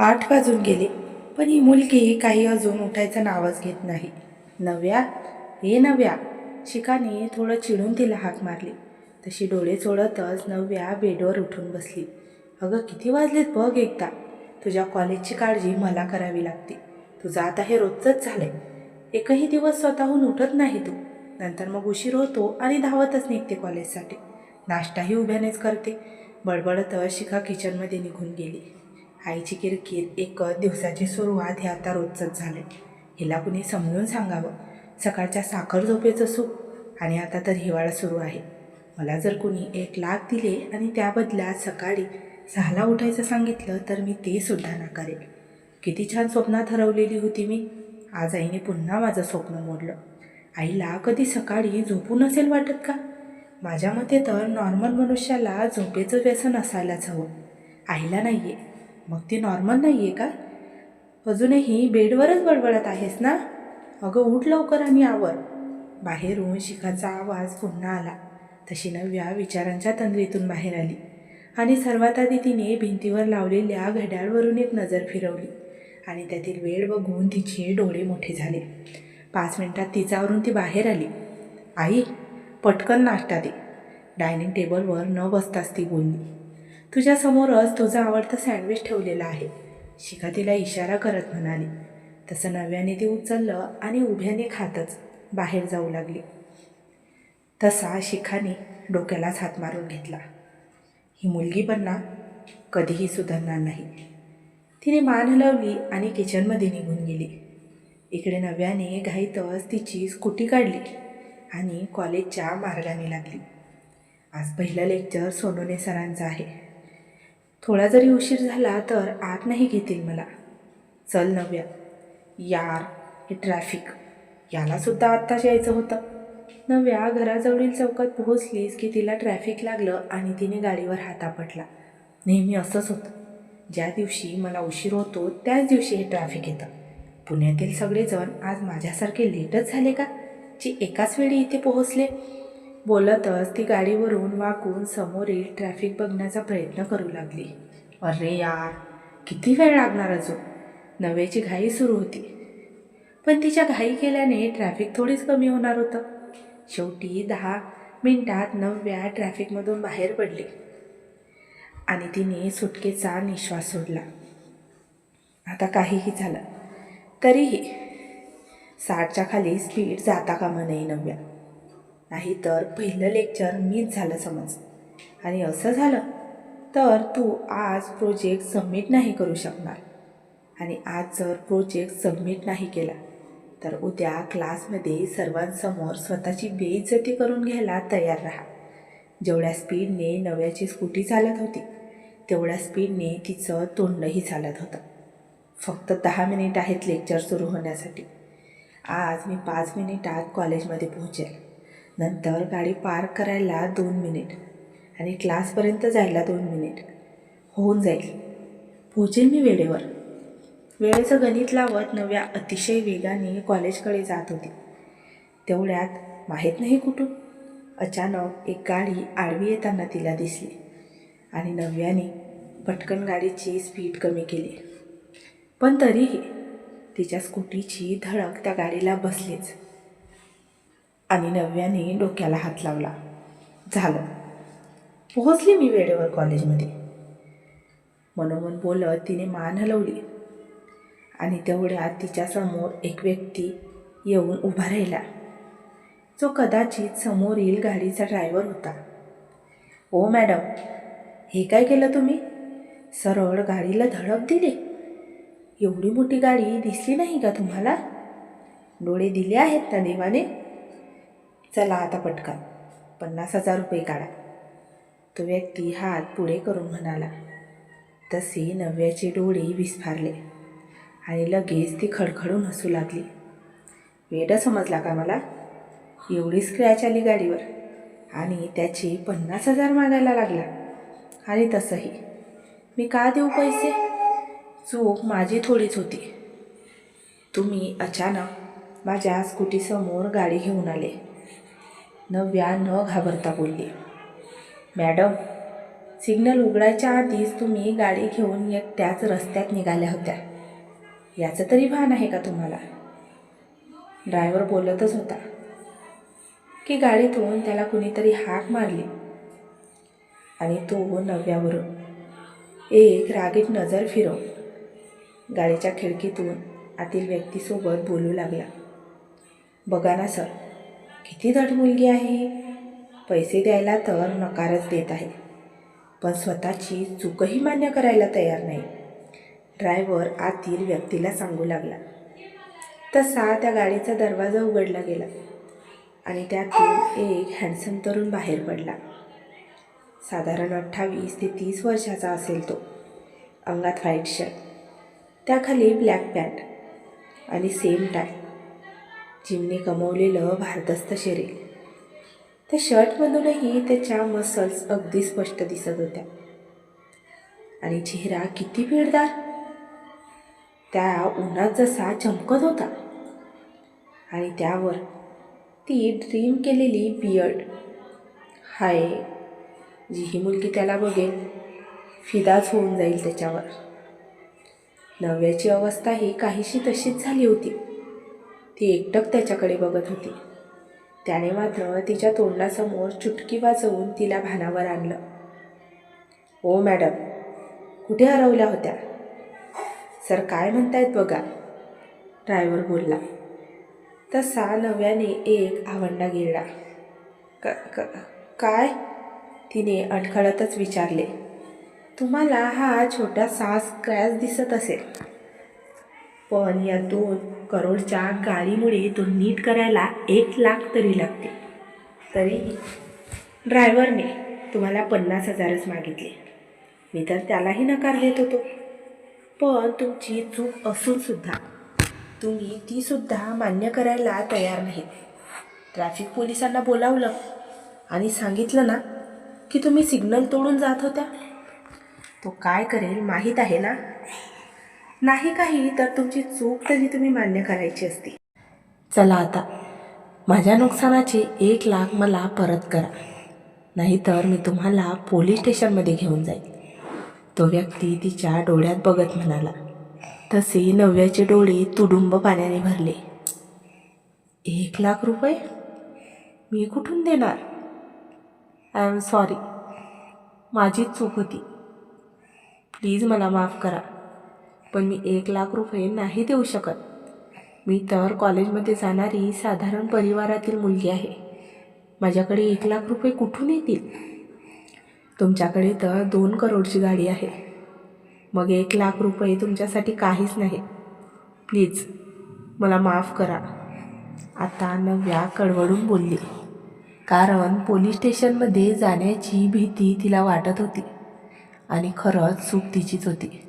आठ वाजून गेले. पण ही मुलगी काही अजून उठायचं नावच घेत नाही. नव्या? हे नव्या? शिकाने थोडं चिडून तिला हाक मारली. तशी डोळे चोळतच नव्या बेडवर उठून बसली. अगं किती वाजलेत बघ एकदा. तुझ्या कॉलेजची काळजी मला करावी लागते. तुझं आता हे रोजचंच झालंय. एकही दिवस स्वतःहून उठत नाही तू. नंतर मग उशीर होतो आणि धावतच निघते कॉलेजसाठी. नाश्ताही उभ्यानेच करते. बडबडतच शिखा किचनमध्ये निघून गेली. आईची किरकिर एक दिवसाची सुरुवात हे आता रोजचंच झालं हिला कुणी समजून सांगावं? सकाळच्या साखर झोपेचं सुख आणि आता तर हिवाळा सुरू आहे. मला जर कुणी एक लाख दिले आणि त्याबदल्यात सकाळी सहाला उठायचं सांगितलं तर मी ते सुद्धा नाकारेल. किती छान स्वप्नात हरवलेली होती मी. आज आईने पुन्हा माझं स्वप्न मोडलं. आईला कधी सकाळी झोपू नसेल वाटत का? माझ्या मते तर नॉर्मल मनुष्याला झोपेचं व्यसन असायलाच हवं. आईला नाही आहे मग ती नॉर्मल नाही आहे का? अजूनही बेडवरच बडबडत आहेस ना? अगं उठ लवकर आणि आवर बाहेरून शिखाचा आवाज पुन्हा आला. तशी नव्या विचारांच्या तंद्रीतून बाहेर आली. आणि सर्वात आधी तिने भिंतीवर लावलेल्या घड्याळवरून एक नजर फिरवली. आणि त्यातील वेळ बघून तिचे डोळे मोठे झाले. पाच मिनिटात तिच्यावरून ती बाहेर आली. आई पटकन नाश्ता दे. डायनिंग टेबलवर न बसताच ती बोलली. तुझ्यासमोरच तुझा आवडतं सँडविच ठेवलेला आहे. शिखा तिला इशारा करत म्हणाली. तसं नव्याने ती उचललं आणि उभ्याने खातच बाहेर जाऊ लागली. तसा शिखाने डोक्यालाच हात मारून घेतला. ही मुलगी पण ना कधीही सुधारणार नाही. तिने मान हलवली आणि किचनमध्ये निघून गेली. इकडे नव्याने घाईतच तिची स्कूटी काढली आणि कॉलेजच्या मार्गाने लागली. आज पहिलं लेक्चर सोनोने सरांचं आहे. थोडा जरी उशीर झाला तर आत नाही घेतील मला. चल नव्या. यार हे ट्रॅफिक. यालासुद्धा आत्ताच यायचं होतं. नव्या घराजवळील चौकात पोहोचलीस की तिला ट्रॅफिक लागलं आणि तिने गाडीवर हात आपटला नेहमी असंच होतं. ज्या दिवशी मला उशीर होतो त्याच दिवशी हे ट्रॅफिक येतं. पुण्यातील सगळेजण आज माझ्यासारखे लेटच झाले का? जे एकाच वेळी इथे पोहोचले. बोलतच ती गाडीवरून वाकून समोरील ट्रॅफिक बघण्याचा प्रयत्न करू लागली. अरे यार किती वेळ लागणार अजून? नव्याची घाई सुरू होती. पण तिच्या घाई केल्याने ट्रॅफिक थोडीच कमी होणार होतं. शेवटी दहा मिनटात नव्या ट्रॅफिकमधून बाहेर पडली आणि तिने सुटकेचा निश्वास सोडला. आता काहीही झालं तरीही साठच्या खाली स्पीड जाता कामा नये नव्या. नाहीतर पहिलं लेक्चर मीच झालं समज. आणि असं झालं तर तू आज प्रोजेक्ट सबमिट नाही करू शकणार. आणि आज जर प्रोजेक्ट सबमिट नाही केला तर उद्या क्लासमध्ये सर्वांसमोर स्वतःची बेइज्जती करून घ्यायला तयार राहा. जेवढ्या स्पीडने नव्याची स्कूटी चालत होती तेवढ्या स्पीडने तिचं तोंडही चालत होतं. फक्त दहा मिनिट आहेत लेक्चर सुरू होण्यासाठी. आज मी पाच मिनिटात कॉलेजमध्ये पोहोचेल. नंतर गाडी पार्क करायला दोन मिनिट आणि क्लासपर्यंत जायला दोन मिनिट. होऊन जाईल. पोचेन मी वेळेवर. वेळेचं गणित लावत नव्या अतिशय वेगाने कॉलेजकडे जात होती. तेवढ्यात माहीत नाही कुठून. अचानक एक गाडी आडवी येताना तिला दिसली आणि नव्याने पटकन गाडीची स्पीड कमी केली. पण तरीही तिच्या स्कूटीची धडक त्या गाडीला बसलीच. आणि नव्याने डोक्याला हात लावला. झालं. पोहोचली मी वेळेवर कॉलेजमध्ये. मनोमन बोलत तिने मान हलवली. आणि तेवढ्यात तिच्यासमोर एक व्यक्ती येऊन उभा राहिला. जो कदाचित समोरील गाडीचा ड्रायव्हर होता. ओ मॅडम हे काय केलं तुम्ही? सरळ गाडीला धडक दिली? एवढी मोठी गाडी दिसली नाही का तुम्हाला? डोळे दिले आहेत ना देवाने? चला आता पटकन. पन्नास हजार रुपये काढा. तो व्यक्ती हात पुढे करून म्हणाला तसे नव्याचे डोळे विस्फारले आणि लगेच ती खडखडून हसू लागली. वेडा समजला का मला? एवढी स्क्रॅच आली गाडीवर आणि त्याचे पन्नास हजार मागायला लागला. आणि तसंही. मी का देऊ पैसे? चूक माझी थोडीच होती. तुम्ही अचानक माझ्या स्कूटीसमोर गाडी घेऊन आले. नव्या न घाबरता बोलली. मॅडम सिग्नल उघडायच्या आधीच तुम्ही गाडी घेऊन एकट्याच रस्त्यात निघाल्या होत्या. याचं तरी भान आहे का तुम्हाला? ड्रायव्हर बोलतच होता. की गाडीतून त्याला कुणीतरी हाक मारली. आणि तो नव्यावरून एक रागीट नजर फिरवून गाडीच्या खिडकीतून आतील व्यक्तीसोबत बोलू लागला. बघा ना सर किती धड मुलगी आहे? पैसे द्यायला तर नकारच देत आहे. पण स्वतःची चूकही मान्य करायला तयार नाही. ड्रायव्हर आतील व्यक्तीला सांगू लागला. तसा त्या गाडीचा दरवाजा उघडला गेला आणि त्यातून एक हँडसम तरुण बाहेर पडला. साधारण अठ्ठावीस ते तीस वर्षाचा असेल तो. अंगात व्हाईट शर्ट त्याखाली ब्लॅक पॅन्ट आणि सेम टाय जिमने कमवलेलं भारदस्त शरीर. त्या शर्टमधूनही त्याच्या मसल्स अगदी स्पष्ट दिसत होत्या. आणि चेहरा किती पिळदार. त्या उन्हात जसा चमकत होता. आणि त्यावर ती ड्रीम केलेली बियर्ड हाय जी ही मुलगी त्याला बघेल फिदाच होऊन जाईल त्याच्यावर. नव्याची अवस्था ही काहीशी तशीच झाली होती. ती एकटक त्याच्याकडे बघत होती. त्याने मात्र तिच्या तोंडासमोर चुटकी वाजवून तिला भानावर आणलं. ओ मॅडम कुठे हरवल्या होत्या? सर काय म्हणतायत बघा. ड्रायव्हर बोलला. तसा नव्याने एक आवंडा गिळला क क काय? तिने अडखळतच विचारले. तुम्हाला हा छोटासा स्क्रॅच दिसत असेल. पण या दोन करोडच्या गाडीमुळे तो नीट करायला एक लाख तरी लागते. तरी ड्रायव्हरने तुम्हाला पन्नास हजारच मागितले. मी तर त्यालाही नकार देत होतो. पण तुमची चूक असूनसुद्धा तुम्ही तीसुद्धा मान्य करायला तयार नाही. ट्रॅफिक पोलिसांना बोलावलं आणि सांगितलं ना की तुम्ही सिग्नल तोडून जात होत्या. तो काय करेल माहीत आहे ना? नाही काही तर तुमची चूक तरी तुम्ही मान्य करायची असती. चला आता. माझ्या नुकसानाचे एक लाख मला परत करा. नाहीतर मी तुम्हाला पोलीस स्टेशनमध्ये घेऊन जाईल तो व्यक्ती तिच्या डोळ्यात बघत म्हणाला तसे नव्याचे डोळे तुडुंब पाण्याने भरले. एक लाख रुपये? मी कुठून देणार? आय एम सॉरी माझीच चूक होती. प्लीज मला माफ करा. पण मी एक लाख रुपये नाही देऊ शकत. मी तर कॉलेजमध्ये जाणारी साधारण परिवारातील मुलगी आहे. माझ्याकडे एक लाख रुपये कुठून येतील? तुमच्याकडे तर दोन करोडची गाडी आहे. मग एक लाख रुपये तुमच्यासाठी काहीच नाही. प्लीज मला माफ करा. आता नव्या कडवडून बोलली. कारण पोलीस स्टेशनमध्ये जाण्याची भीती तिला वाटत होती. आणि खरंच चूक तिचीच होती.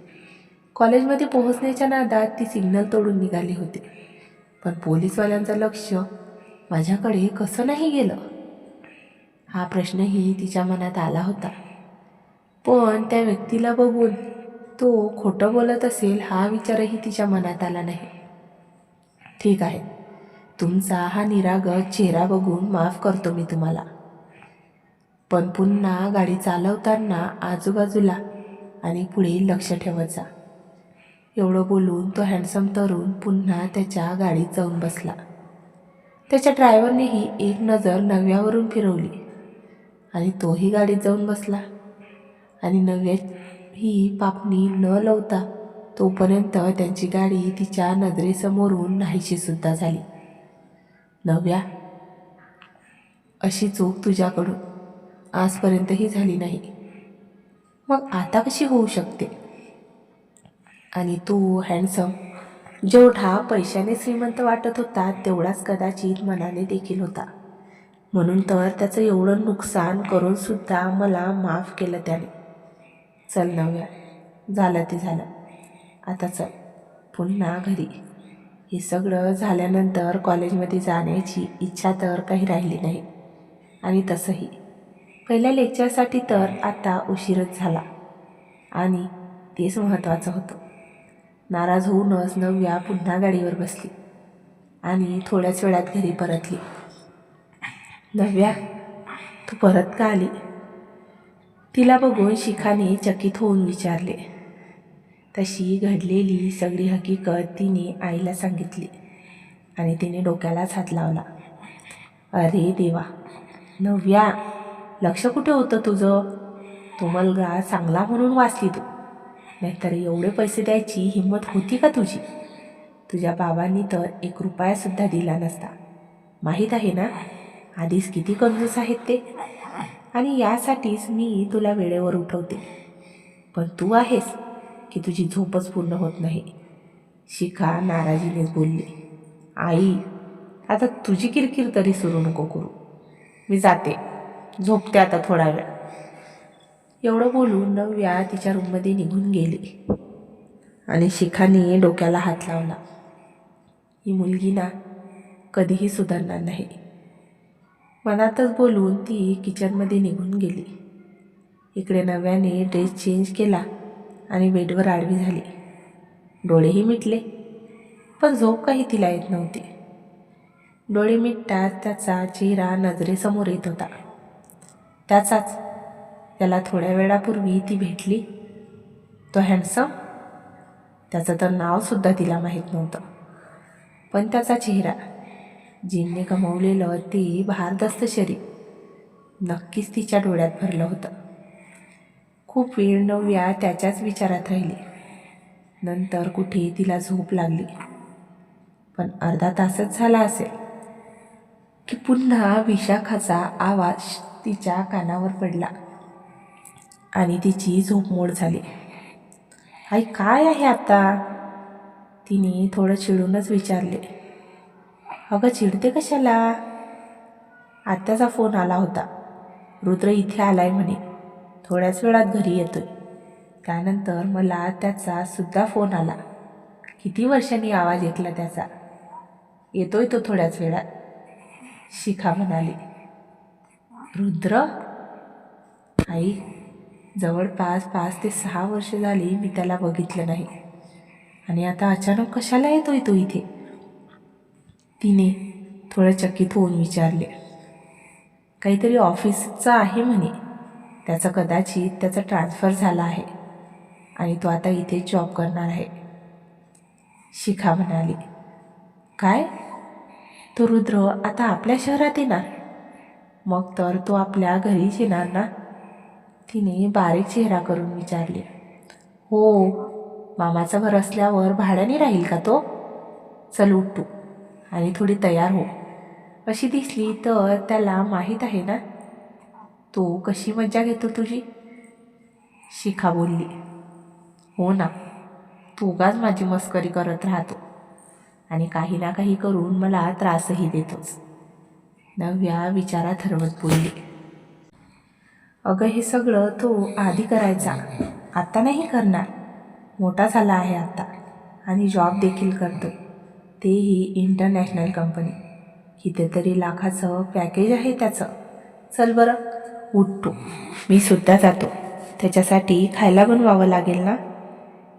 कॉलेजमध्ये पोहोचण्याच्या नादात ती सिग्नल तोडून निघाली होती. पण पोलीसवाल्यांचं लक्ष माझ्याकडे कसं नाही गेलं? हा प्रश्नही तिच्या मनात आला होता. पण त्या व्यक्तीला बघून तो खोटं बोलत असेल हा विचारही तिच्या मनात आला नाही. ठीक आहे तुमचा हा निरागत चेहरा बघून माफ करतो मी तुम्हाला. पण पुन्हा गाडी चालवताना आजूबाजूला आणि पुढे लक्ष ठेवत जा. एवढं बोलून तो हँडसम तरुण पुन्हा त्याच्या गाडीत जाऊन बसला. त्याच्या ड्रायव्हरनेही एक नजर नव्यावरून फिरवली आणि तोही गाडीत जाऊन बसला. आणि नव्या ही पापणी न लवता तोपर्यंत त्यांची गाडी तिच्या नजरेसमोरून नाहीशीसुद्धा झाली. नव्या अशी चूक तुझ्याकडून आजपर्यंतही झाली नाही. मग आता कशी होऊ शकते? आणि तू हँडसम जेवढा पैशाने श्रीमंत वाटत होता तेवढाच कदाचित मनाने देखील होता. म्हणून तर त्याचं एवढं नुकसान करूनसुद्धा मला माफ केलं त्याने. चल नव्या. झालं ते झालं. आता चल. पुन्हा घरी. हे सगळं झाल्यानंतर कॉलेजमध्ये जाण्याची इच्छा तर काही राहिली नाही. आणि तसंही. पहिल्या लेक्चरसाठी तर आता उशीरच झाला. आणि तेच महत्त्वाचं होतं. नाराज होऊनच नव्या पुन्हा गाडीवर बसली. आणि थोड्याच वेळात घरी परतली. नव्या तू परत का आली? तिला बघून शिखाने चकित होऊन विचारले. तशी घडलेली सगळी हकीकत तिने आईला सांगितली आणि तिने डोक्यालाच हात लावला. अरे देवा! नव्या लक्ष कुठे होतं तुझं? तो मुलगा चांगला म्हणून वाचली तू. नाहीतर एवढे पैसे द्यायची हिंमत होती का तुझी? तुझ्या बाबांनी तर एक रुपयासुद्धा दिला नसता. माहीत आहे ना? आधीच किती कंजूस आहेत ते. आणि यासाठीच मी तुला वेळेवर उठवते. पण तू आहेस की तुझी झोपच पूर्ण होत नाही. शिखा नाराजीनेच बोलली. आई आता तुझी किरकिर तरी सुरू नको करू. मी जाते. झोपते आता थोडा वेळ. एवढं बोलून नव्या तिच्या रूममध्ये निघून गेली. आणि शिखाने डोक्याला हात लावला. ही मुलगी ना कधीही सुधारणार नाही. मनातच बोलून ती किचनमध्ये निघून गेली. इकडे नव्याने ड्रेस चेंज केला आणि बेडवर आडवी झाली. डोळेही मिटले पण झोप काही तिला येत नव्हती. डोळे मिटताच त्याचा चेहरा नजरेसमोर येत होता. त्याचाच त्याला थोड्या वेळापूर्वी ती भेटली. तो हँडसम त्याचं तर नावसुद्धा तिला माहीत नव्हतं. पण त्याचा चेहरा जिनने कमवलेलं ते भारदस्त शरीर नक्कीच तिच्या डोळ्यात भरलं होतं. खूप वेळ नव्या त्याच्याच विचारात राहिली. नंतर कुठे तिला झोप लागली. पण अर्धा तासच झाला असेल की पुन्हा विशाखाचा आवाज तिच्या कानावर पडला. आणि तिची झोपमोड झाली. आई काय आहे आता? तिने थोडं चिडूनच विचारले. अगं चिडते कशाला? आत्याचा फोन आला होता. रुद्र इथे आला आहे म्हणे. थोड्याच वेळात घरी येतोय. त्यानंतर मला त्याचा सुद्धा फोन आला. किती वर्षांनी आवाज ऐकला त्याचा? येतोय तो थोड्याच वेळात. शिखा म्हणाली. रुद्र? आई जवळपास पाच ते सहा वर्ष झाली मी त्याला बघितलं नाही. आणि आता अचानक कशाला येतोय तो इथे? तिने थोडं चकित होऊन विचारले. काहीतरी ऑफिसचं आहे म्हणे. त्याचं कदाचित त्याचा ट्रान्सफर झाला आहे. आणि तो आता इथे जॉब करणार आहे. शिखा म्हणाली काय? तो रुद्र आता आपल्या शहरात येणार? मग तर तो आपल्या घरीच येणार ना? तिने बारीक चेहरा करून विचारले हो मामाचं घर असल्यावर भाड्याने राहील का तो? चल उठ तू आणि थोडी तयार हो. अशी दिसली तर त्याला माहीत आहे ना? तो कशी मज्जा घेतो तुझी? शिखा बोलली हो ना तू उगाच माझी मस्करी करत राहतो आणि काही ना काही करून मला त्रासही देतोस. नव्या विचारात हरवत बोलली अगं हे सगळं तो आधी करायचा. आत्ता नाही करणार. मोठा झाला आहे आत्ता आणि जॉब देखील करतो. तेही इंटरनॅशनल कंपनी. कितीतरी लाखाचं पॅकेज आहे त्याचं. चल बरं उठतो मी सुद्धा जातो. त्याच्यासाठी खायला बनवावं लागेल ना?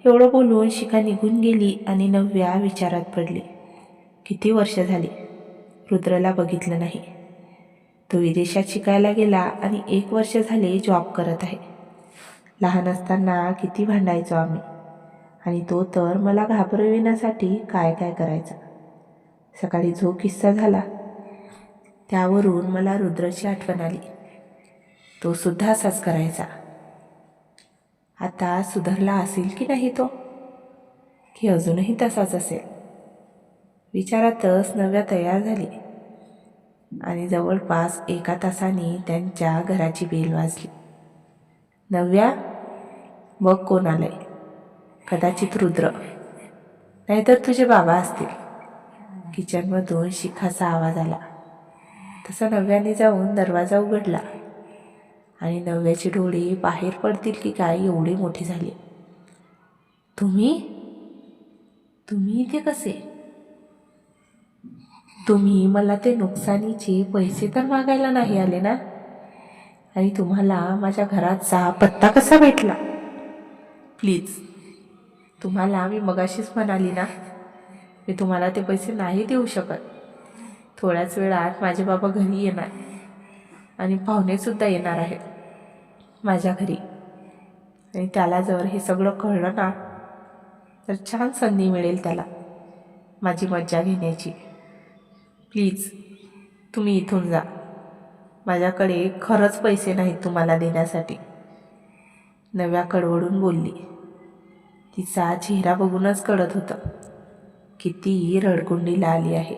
एवढं बोलून शिखा निघून गेली आणि नव्या विचारात पडली. किती वर्ष झाली? रुद्रला बघितलं नाही. तो विदेशात शिकायला गेला आणि एक वर्ष झाले जॉब करत आहे. लहान असताना किती भांडायचो आम्ही. आणि तो तर मला घाबरविण्यासाठी काय काय करायचा. सकाळी जो किस्सा झाला त्यावरून मला रुद्राची आठवण आली. तो सुद्धा असाच करायचा. आता सुधारला असेल की नाही तो? की अजूनही तसाच असेल? विचारातच नव्या तयार झाली. आणि जवळपास एका तासाने त्यांच्या घराची बेल वाजली. नव्या? मग कोण आलंय? कदाचित रुद्र. नाहीतर तुझे बाबा असतील. किचनमधून शिखाचा आवाज आला. तसा नव्याने जाऊन दरवाजा उघडला. आणि नव्याची डोळे बाहेर पडतील की काय एवढी मोठी झाली. तुम्ही? तुम्ही इथे कसे? तुम्ही मला ते नुकसानीचे पैसे तर मागायला नाही आले ना? आणि तुम्हाला माझ्या घराचा पत्ता कसा भेटला? प्लीज तुम्हाला मी मगाशीच म्हणाली ना मी तुम्हाला ते पैसे नाही देऊ शकत. थोड्याच वेळात माझे बाबा घरी येणार आणि पाहुणेसुद्धा येणार आहेत माझ्या घरी. आणि त्याला जर हे सगळं कळलं ना तर छान संधी मिळेल त्याला माझी मज्जा घेण्याची. प्लीज तुम्ही इथून जा. माझ्याकडे खरंच पैसे नाहीत तुम्हाला देण्यासाठी. नव्या कडवडून बोलली. तिचा चेहरा बघूनच कळत होतं. किती रडकुंडीला आली आहे.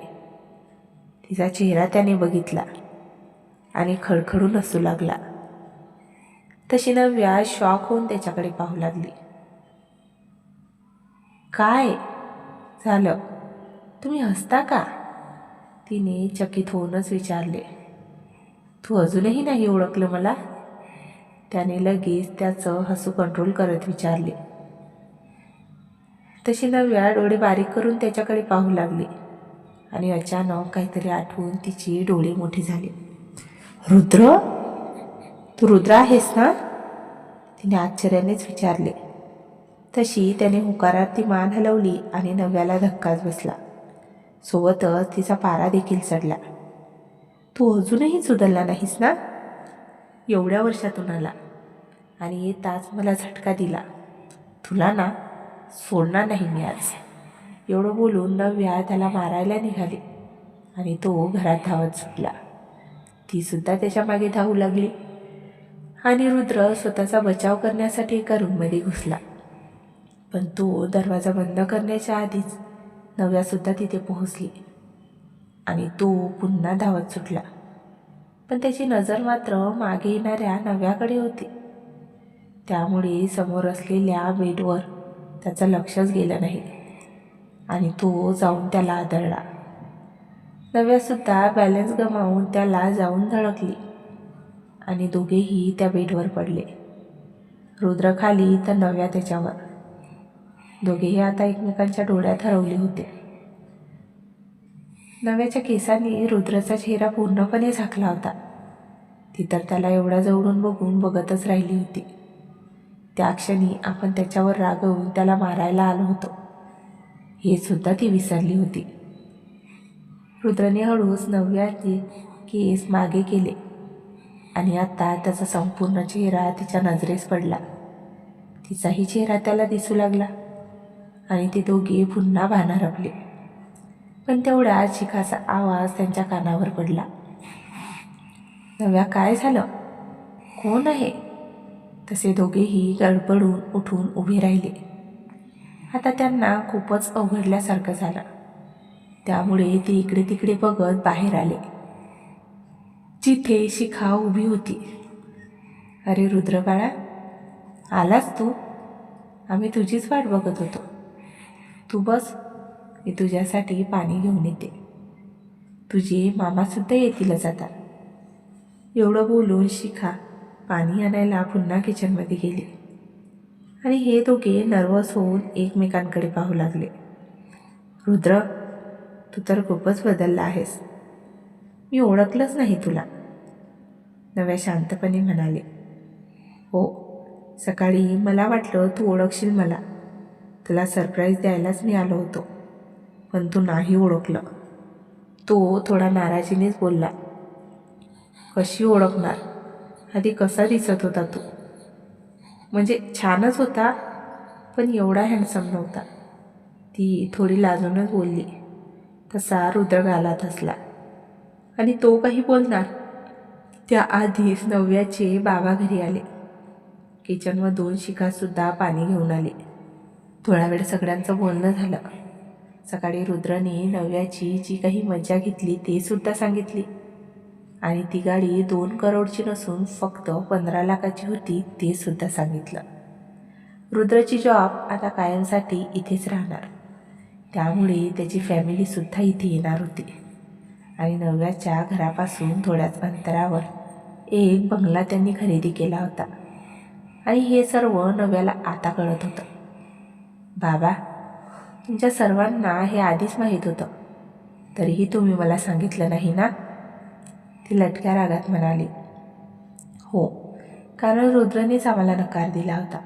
तिचा चेहरा त्याने बघितला आणि खडखडून हसू लागला. तशी नव्या शॉक होऊन त्याच्याकडे पाहू लागली. काय झालं? तुम्ही हसता का? तिने चकित होऊनच विचारले तू अजूनही नाही ओळखलं मला? त्याने लगेच त्याचं हसू कंट्रोल करत विचारले. तशी नव्या डोळे बारीक करून त्याच्याकडे पाहू लागली आणि अचानक काहीतरी आठवून तिचे डोळे मोठे झाले. रुद्र? तू रुद्र आहेस ना? तिने आश्चर्यानेच विचारले. तशी त्याने हुकारात ती मान हलवली आणि नव्याला धक्काच बसला. सोबतच तिचा पारा देखील चढला. तू अजूनही सुधारला नाहीस ना? एवढ्या वर्षातून आला आणि येताच मला झटका दिला. तुला ना सोडणार नाही मी आज. एवढं बोलून नव्या त्याला मारायला निघाली आणि तो घरात धावत सुटला. तीसुद्धा त्याच्यामागे धावू लागली आणि रुद्र स्वतःचा बचाव करण्यासाठी एका रूममध्ये घुसला. पण तो दरवाजा बंद करण्याच्या आधीच नव्यासुद्धा तिथे पोहोचली. आणि तो पुन्हा धावत सुटला. पण त्याची नजर मात्र मागे येणाऱ्या नव्याकडे होती. त्यामुळे समोर असलेल्या बेडवर त्याचं लक्षच गेलं नाही. आणि तो जाऊन त्याला आदळला. नव्यासुद्धा बॅलन्स गमावून त्याला जाऊन धडकली. आणि दोघेही त्या बेडवर पडले. रुद्र खाली तर नव्या त्याच्यावर. दोघेही आता एकमेकांच्या डोळ्यात हरवले होते. नव्याच्या केसांनी रुद्राचा चेहरा पूर्णपणे झाकला होता. ती तर त्याला एवढा जवळून बघून बघतच राहिली होती. त्या क्षणी आपण त्याच्यावर रागवून त्याला मारायला आलो होतो. हे सुद्धा ती विसरली होती. रुद्रने हळूच नव्याचे केस मागे केले आणि आता त्याचा संपूर्ण चेहरा तिच्या नजरेस पडला. तिचाही चेहरा त्याला दिसू लागला. आणि ते दोघे पुन्हा भाना पण तेवढ्या शिखाचा आवाज त्यांच्या कानावर पडला. नव्या काय झालं? कोण आहे? तसे दोघेही गडबडून उठून उभे राहिले. आता त्यांना खूपच अवघडल्यासारखं झालं. त्यामुळे ते इकडे तिकडे बघत बाहेर आले. जिथे शिखा उभी होती. अरे रुद्रबाळा आलास तू? आम्ही तुझीच वाट बघत होतो. तू बस मी तुझ्यासाठी पाणी घेऊन येते. तुझे मामासुद्धा येतीलच आता. एवढं बोलून शिखा पाणी आणायला पुन्हा किचनमध्ये गेली. आणि हे दोघे नर्वस होऊन एकमेकांकडे पाहू लागले. रुद्र तू तर खूपच बदलला आहेस. मी ओळखलंच नाही तुला. नव्या शांतपणे म्हणाले. हो सकाळी मला वाटलं तू ओळखशील मला. तुला सरप्राईज द्यायलाच मी आलो होतो. पण तू नाही ओळखलं. तो थोडा नाराजीनेच बोलला. कशी ओळखणार? आधी कसा दिसत होता तू? म्हणजे छानच होता पण एवढा हँडसम नव्हता. ती थोडी लाजूनच बोलली. तसा रुद्र गालात असला आणि तो काही बोलणार? त्याआधीच नव्याचे बाबा घरी आले. किचनवर दोन शिखासुद्धा पाणी घेऊन आले. थोडा वेळ सगळ्यांचं बोलणं झालं. सकाळी रुद्रने नव्याची जी काही मजा घेतली ते सुद्धा सांगितली. आणि ती गाडी दोन करोडची नसून फक्त पंधरा लाखाची होती ते सुद्धा सांगितलं. रुद्रची जॉब आता कायमसाठी इथेच राहणार. त्यामुळे त्याची फॅमिलीसुद्धा इथे येणार होती. आणि नव्याच्या घरापासून थोड्याच अंतरावर एक बंगला त्यांनी खरेदी केला होता. आणि हे सर्व नव्याला आता कळत होतं. बाबा तुमच्या सर्वांना हे आधीच माहीत होतं. तरीही तुम्ही मला सांगितलं नाही ना? ती लटक्या रागात म्हणाली. हो कारण रुद्रनेच आम्हाला नकार दिला होता.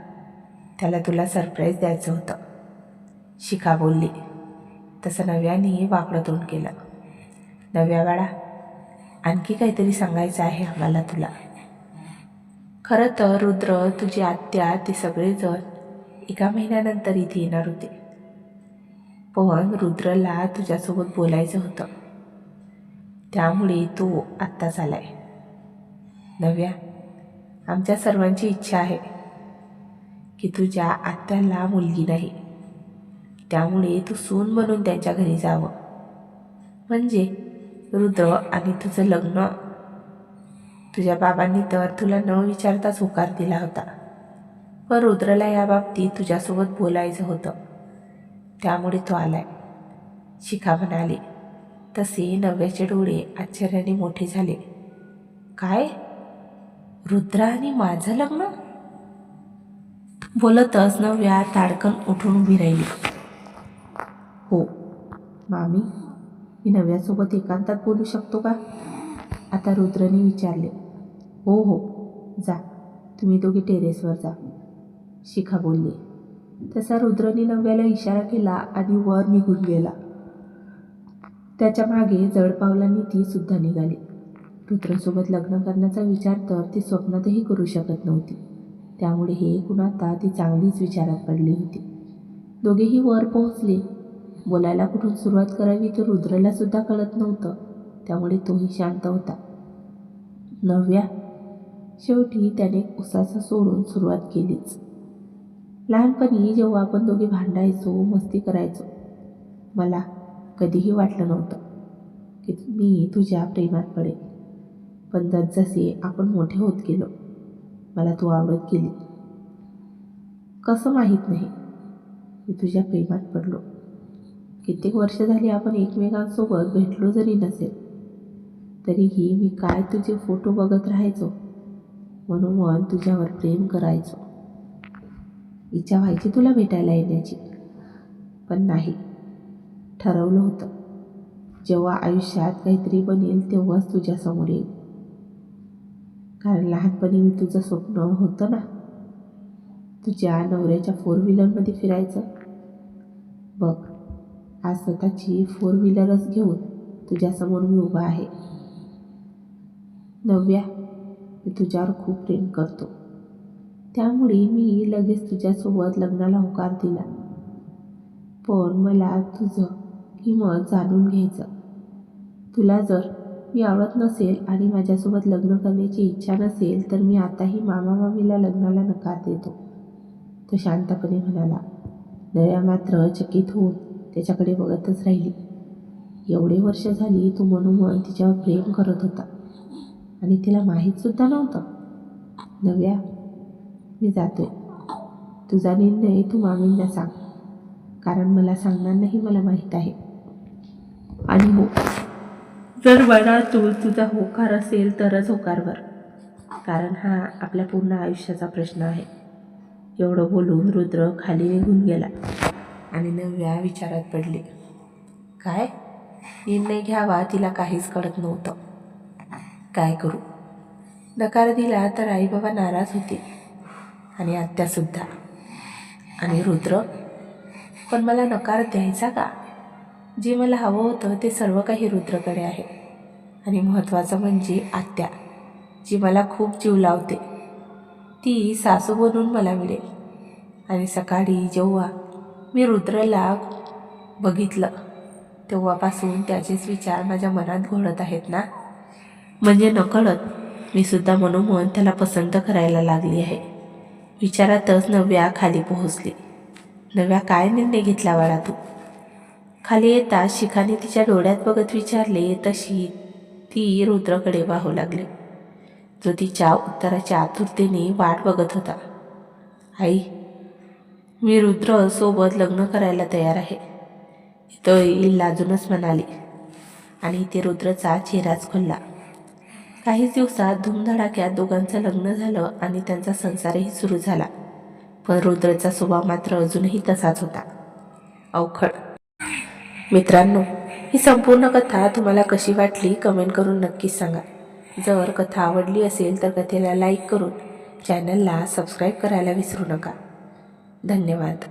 त्याला तुला सरप्राईज द्यायचं होतं. शिका बोलली. तसं नव्याने वाकडं तोंड केलं. नव्या बाळा आणखी काहीतरी सांगायचं आहे आम्हाला तुला. खरं तर रुद्र तुझी आत्या ते सगळेजण एका महिन्यानंतर इथे येणार होते. पण रुद्रला तुझ्यासोबत बोलायचं होतं. त्यामुळे तो आत्ताच आलाय. नव्या आमच्या सर्वांची इच्छा आहे की तुझ्या आत्याला मुलगी नाही त्यामुळे तू सून म्हणून त्यांच्या घरी जावं. म्हणजे रुद्र आणि तुझं लग्न. तुझ्या बाबांनी तर तुला न विचारताच होकार दिला होता. पण रुद्रला या बाबतीत तुझ्यासोबत बोलायचं होतं. त्यामुळे तो आलाय. शिखा म्हणाली तसे नव्याचे डोळे आश्चर्याने मोठे झाले. काय? रुद्र आणि माझं लग्न? बोलतच नव्या ताडकन उठून उभी राहिली. हो मामी मी नव्यासोबत एकांतात बोलू शकतो का? आता रुद्रने विचारले. हो हो जा. तुम्ही दोघे टेरेसवर जा. शिखा बोलली. तसा रुद्रने नव्याला इशारा केला आणि वर निघून गेला. त्याच्यामागे जड पावलांनी ती सुद्धा निघाली. रुद्रसोबत लग्न करण्याचा विचार तर ती स्वप्नातही करू शकत नव्हती. त्यामुळे हे ऐकून आता ती चांगलीच विचारात पडली होती. दोघेही वर पोहोचले. बोलायला कुठून सुरुवात करावी तर रुद्रला सुद्धा कळत नव्हतं. त्यामुळे तोही शांत होता. नव्या? शेवटी त्याने उसाचा सोडून सुरुवात केलीच. लहानपणी जेव्हा आपण दोघे भांडायचो मस्ती करायचो मला कधीही वाटलं नव्हतं की मी तुझ्या प्रेमात पडेल पण जसजसे आपण मोठे होत गेलो मला तू आवडत गेली. कसं माहीत नाही मी तुझ्या प्रेमात पडलो. कित्येक वर्ष झाली आपण एकमेकांसोबत भेटलो जरी नसेल तरीही मी काय तुझे फोटो बघत राहायचो म्हणून तुझ्यावर प्रेम करायचो. इच्छा व्हायची तुला भेटायला येण्याची. पण नाही. ठरवलं होतं. जेव्हा आयुष्यात काहीतरी बनेल तेव्हाच तुझ्यासमोर येईल. कारण लहानपणी मी तुझं स्वप्न होतं ना. तुझ्या नवऱ्याच्या फोर व्हीलरमध्ये फिरायचं. बघ आज स्वतःची फोर व्हीलरच घेऊन तुझ्यासमोर मी उभा आहे. नव्या मी तुझ्यावर खूप प्रेम करतो. त्यामुळे मी लगेच तुझ्यासोबत लग्नाला होकार दिला. पण मला तुझं किंमत जाणून घ्यायचं. तुला जर मी आवडत नसेल आणि माझ्यासोबत लग्न करण्याची इच्छा नसेल तर मी आताही मामा मामीला लग्नाला नकार देतो. तो शांतपणे म्हणाला नव्या मात्र चकित होऊन त्याच्याकडे बघतच राहिली. एवढे वर्ष झाली तू मनोमन तिच्यावर प्रेम करत होता आणि तिला माहीतसुद्धा नव्हतं. नव्या मी जातोय. तुझा निर्णय तू मामींना सांग. कारण मला सांगणार नाही मला माहीत आहे. आणि हो जर तू तुझा होकार असेल तरच होकारवर. कारण हा आपल्या पूर्ण आयुष्याचा प्रश्न आहे. एवढं बोलून रुद्र खाली निघून गेला आणि नव्या विचारात पडले. काय? निर्णय घ्यावा तिला काहीच कळत नव्हतं. काय करू? नकार दिला तर आई बाबा नाराज होते आणि आत्यासुद्धा आणि रुद्र पण मला नकार द्यायचा का? जे मला हवं होतं ते सर्व काही रुद्रकडे आहे. आणि महत्त्वाचं म्हणजे आत्या जी मला खूप जीव लावते. ती सासू बनून मला मिळेल. आणि सकाळी जेव्हा मी रुद्रला बघितलं तेव्हापासून त्याचेच विचार माझ्या मनात घोळत आहेत ना? म्हणजे नकळत मी सुद्धा मनोमन त्याला पसंत करायला लागली आहे. विचारातच नव्या खाली पोहोचली. नव्या काय निर्णय घेतला बाळा तू? खाली येता शिखाने तिच्या डोळ्यात बघत विचारले तशी ती रुद्रकडे वाहू लागली. जो तिच्या उत्तराच्या आतुरतेने वाट बघत होता. आई मी रुद्र सोबत लग्न करायला तयार आहे. तो येईल लाजूनच म्हणाली. आणि ते रुद्रचा चेहराच खुलला. काहीच दिवसात धूमधडाक्यात दोघांचं लग्न झालं आणि त्यांचा संसारही सुरू झाला. पण रुद्रचा स्वभाव मात्र अजूनही तसाच होता. अवखळ मित्रांनो ही संपूर्ण कथा तुम्हाला कशी वाटली कमेंट करून नक्कीच सांगा. जर कथा आवडली असेल तर कथेला लाईक करून चॅनलला सबस्क्राईब करायला विसरू नका. धन्यवाद.